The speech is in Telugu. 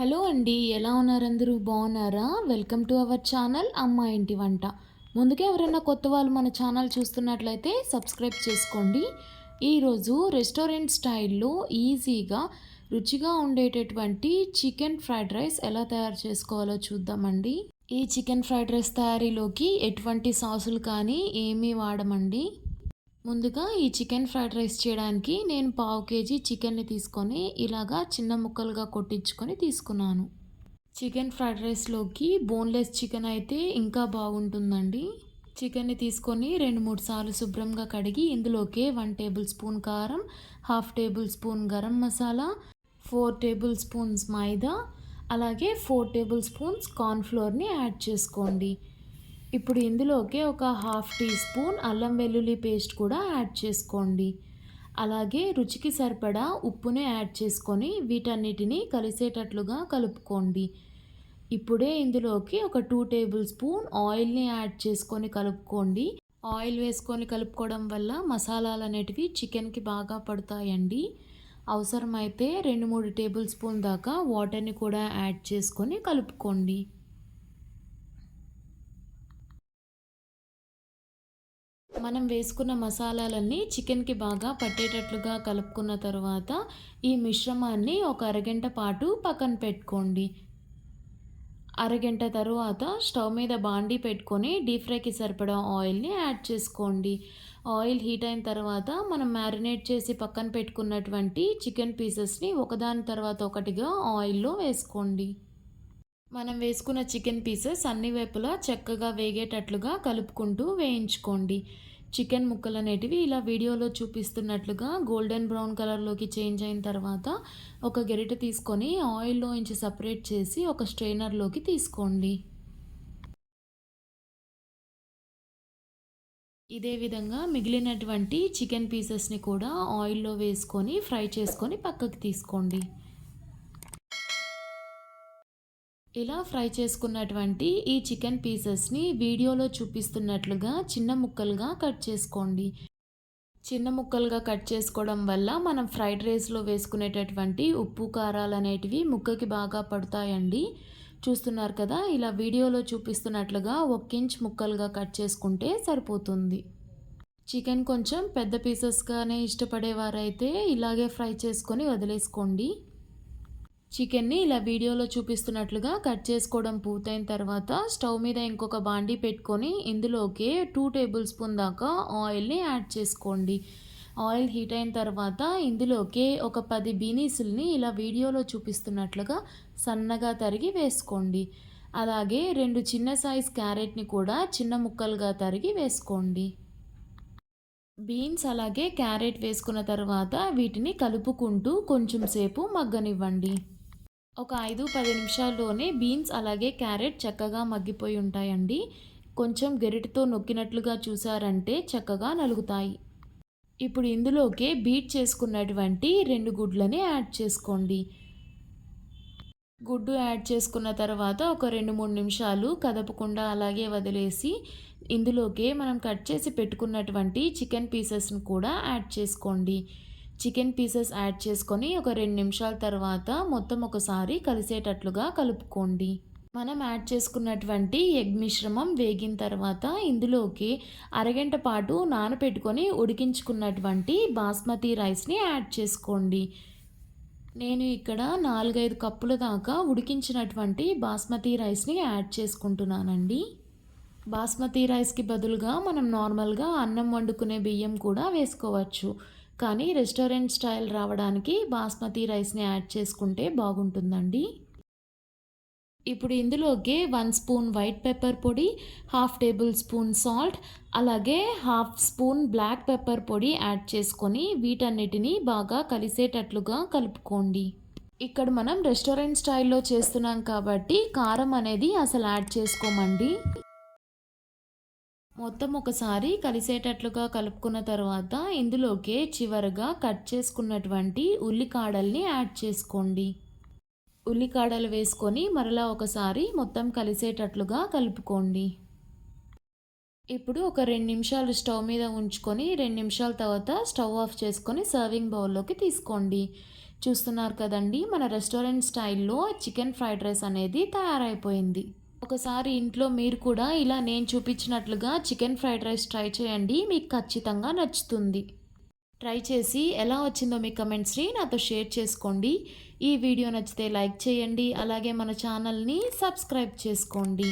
హలో అండి ఎలా ఉన్నారు అందరూ? బాగున్నారా? వెల్కమ్ టు అవర్ ఛానల్ అమ్మ ఇంటి వంట. ముందుగా ఎవరైనా కొత్త వాళ్ళు మన ఛానల్ చూస్తున్నట్లయితే సబ్స్క్రైబ్ చేసుకోండి. ఈరోజు రెస్టారెంట్ స్టైల్లో ఈజీగా రుచిగా ఉండేటటువంటి చికెన్ ఫ్రైడ్ రైస్ ఎలా తయారు చేసుకోవాలో చూద్దామండి. ఈ చికెన్ ఫ్రైడ్ రైస్ తయారీలోకి ఎటువంటి సాసులు కానీ ఏమీ వాడమండి. ముందుగా ఈ చికెన్ ఫ్రైడ్ రైస్ చేయడానికి నేను పావు కేజీ చికెన్ని తీసుకొని ఇలాగా చిన్న ముక్కలుగా కొట్టించుకొని తీసుకున్నాను. చికెన్ ఫ్రైడ్ రైస్లోకి బోన్లెస్ చికెన్ అయితే ఇంకా బాగుంటుందండి. చికెన్ని తీసుకొని రెండు మూడు సార్లు శుభ్రంగా కడిగి ఇందులోకే వన్ టేబుల్ స్పూన్ కారం half tablespoon garam masala four tablespoons maida అలాగే ఫోర్ టేబుల్ స్పూన్స్ కార్న్ఫ్లోర్ని యాడ్ చేసుకోండి. ఇప్పుడు ఇందులోకి ఒక హాఫ్ టీ స్పూన్ అల్లం వెల్లుల్లి పేస్ట్ కూడా యాడ్ చేసుకోండి. అలాగే రుచికి సరిపడా ఉప్పుని యాడ్ చేసుకొని వీటన్నిటిని కలిసేటట్లుగా కలుపుకోండి. ఇప్పుడే ఇందులోకి ఒక టూ టేబుల్ స్పూన్ ఆయిల్ని యాడ్ చేసుకొని కలుపుకోండి. ఆయిల్ వేసుకొని కలుపుకోవడం వల్ల మసాలాలు అనేటివి చికెన్కి బాగా పడతాయండి. అవసరమైతే రెండు మూడు టేబుల్ స్పూన్ దాకా వాటర్ని కూడా యాడ్ చేసుకొని కలుపుకోండి. మనం వేసుకున్న మసాలాలన్నీ చికెన్కి బాగా పట్టేటట్లుగా కలుపుకున్న తర్వాత ఈ మిశ్రమాన్ని ఒక అరగంట పాటు పక్కన పెట్టుకోండి. అరగంట తరువాత స్టవ్ మీద బాండీ పెట్టుకొని డీప్ ఫ్రైకి సరిపడా ఆయిల్ని యాడ్ చేసుకోండి. ఆయిల్ హీట్ అయిన తర్వాత మనం మ్యారినేట్ చేసి పక్కన పెట్టుకున్నటువంటి చికెన్ పీసెస్ని ఒకదాని తర్వాత ఒకటిగా ఆయిల్లో వేసుకోండి. మనం వేసుకున్న చికెన్ పీసెస్ అన్ని వైపులా చక్కగా వేగేటట్లుగా కలుపుకుంటూ వేయించుకోండి. చికెన్ ముక్కలు అనేటివి ఇలా వీడియోలో చూపిస్తున్నట్లుగా గోల్డెన్ బ్రౌన్ కలర్లోకి చేంజ్ అయిన తర్వాత ఒక గెరిట తీసుకొని ఆయిల్లో నుంచి సపరేట్ చేసి ఒక స్ట్రైనర్లోకి తీసుకోండి. ఇదే విధంగా మిగిలినటువంటి చికెన్ పీసెస్ని కూడా ఆయిల్లో వేసుకొని ఫ్రై చేసుకొని పక్కకి తీసుకోండి. ఇలా ఫ్రై చేసుకున్నటువంటి ఈ చికెన్ పీసెస్ని వీడియోలో చూపిస్తున్నట్లుగా చిన్న ముక్కలుగా కట్ చేసుకోండి. చిన్న ముక్కలుగా కట్ చేసుకోవడం వల్ల మనం ఫ్రైడ్ రైస్లో వేసుకునేటటువంటి ఉప్పు కారాలు అనేటివి ముక్కకి బాగా పడతాయండి. చూస్తున్నారు కదా ఇలా వీడియోలో చూపిస్తున్నట్లుగా ఒక ఇంచ్ ముక్కలుగా కట్ చేసుకుంటే సరిపోతుంది. చికెన్ కొంచెం పెద్ద పీసెస్గానే ఇష్టపడేవారైతే ఇలాగే ఫ్రై చేసుకొని వదిలేసుకోండి. చికెన్ని ఇలా వీడియోలో చూపిస్తున్నట్లుగా కట్ చేసుకోవడం పూర్తయిన తర్వాత స్టవ్ మీద ఇంకొక బాండీ పెట్టుకొని ఇందులోకి టూ టేబుల్ స్పూన్ దాకా ఆయిల్ని యాడ్ చేసుకోండి. ఆయిల్ హీట్ అయిన తర్వాత ఇందులోకి ఒక పది బీనీసుల్ని ఇలా వీడియోలో చూపిస్తున్నట్లుగా సన్నగా తరిగి వేసుకోండి. అలాగే రెండు చిన్న సైజ్ క్యారెట్ని కూడా చిన్న ముక్కలుగా తరిగి వేసుకోండి. బీన్స్ అలాగే క్యారెట్ వేసుకున్న తర్వాత వీటిని కలుపుకుంటూ కొంచెం సేపు మగ్గనివ్వండి. ఒక ఐదు పది నిమిషాల్లోనే బీన్స్ అలాగే క్యారెట్ చక్కగా మగ్గిపోయి ఉంటాయండి. కొంచెం గెరిటితో నొక్కినట్లుగా చూసారంటే చక్కగా నలుగుతాయి. ఇప్పుడు ఇందులోకే బీట్ చేసుకున్నటువంటి రెండు గుడ్లని యాడ్ చేసుకోండి. గుడ్డు యాడ్ చేసుకున్న తర్వాత ఒక రెండు మూడు నిమిషాలు కదపకుండా అలాగే వదిలేసి ఇందులోకే మనం కట్ చేసి పెట్టుకున్నటువంటి చికెన్ పీసెస్ని కూడా యాడ్ చేసుకోండి. చికెన్ పీసెస్ యాడ్ చేసుకొని ఒక రెండు నిమిషాల తర్వాత మొత్తం ఒకసారి కలిసేటట్లుగా కలుపుకోండి. మనం యాడ్ చేసుకున్నటువంటి ఎగ్ మిశ్రమం వేగిన తర్వాత ఇందులోకి అరగంట పాటు నానబెట్టుకొని ఉడికించుకున్నటువంటి బాస్మతి రైస్ని యాడ్ చేసుకోండి. నేను ఇక్కడ నాలుగైదు కప్పుల దాకా ఉడికించినటువంటి బాస్మతి రైస్ని యాడ్ చేసుకుంటున్నానండి. బాస్మతి రైస్కి బదులుగా మనం నార్మల్గా అన్నం వండుకునే బియ్యం కూడా వేసుకోవచ్చు. కానీ రెస్టారెంట్ స్టైల్ రావడానికి బాస్మతి రైస్ని యాడ్ చేసుకుంటే బాగుంటుందండి. ఇప్పుడు ఇందులోకి వన్ స్పూన్ వైట్ పెప్పర్ పొడి హాఫ్ టేబుల్ స్పూన్ సాల్ట్ అలాగే హాఫ్ స్పూన్ బ్లాక్ పెప్పర్ పొడి యాడ్ చేసుకొని వీటన్నిటిని బాగా కలిసేటట్లుగా కలుపుకోండి. ఇక్కడ మనం రెస్టారెంట్ స్టైల్లో చేస్తున్నాం కాబట్టి కారం అనేది అసలు యాడ్ చేసుకోమండి. మొత్తం ఒకసారి కలిసేటట్లుగా కలుపుకున్న తర్వాత ఇందులోకే చివరగా కట్ చేసుకున్నటువంటి ఉల్లికాడల్ని యాడ్ చేసుకోండి. ఉల్లికాడలు వేసుకొని మరలా ఒకసారి మొత్తం కలిసేటట్లుగా కలుపుకోండి. ఇప్పుడు ఒక రెండు నిమిషాలు స్టవ్ మీద ఉంచుకొని రెండు నిమిషాల తర్వాత స్టవ్ ఆఫ్ చేసుకొని సర్వింగ్ బౌల్లోకి తీసుకోండి. చూస్తున్నారు కదండి మన రెస్టారెంట్ స్టైల్లో చికెన్ ఫ్రైడ్ రైస్ అనేది తయారైపోయింది. ఒకసారి ఇంట్లో మీరు కూడా ఇలా నేను చూపించినట్లుగా చికెన్ ఫ్రైడ్ రైస్ ట్రై చేయండి. మీకు ఖచ్చితంగా నచ్చుతుంది. ట్రై చేసి ఎలా వచ్చిందో మీ కమెంట్స్ని నాతో షేర్ చేసుకోండి. ఈ వీడియో నచ్చితే లైక్ చేయండి. అలాగే మన ఛానల్ని సబ్స్క్రైబ్ చేసుకోండి.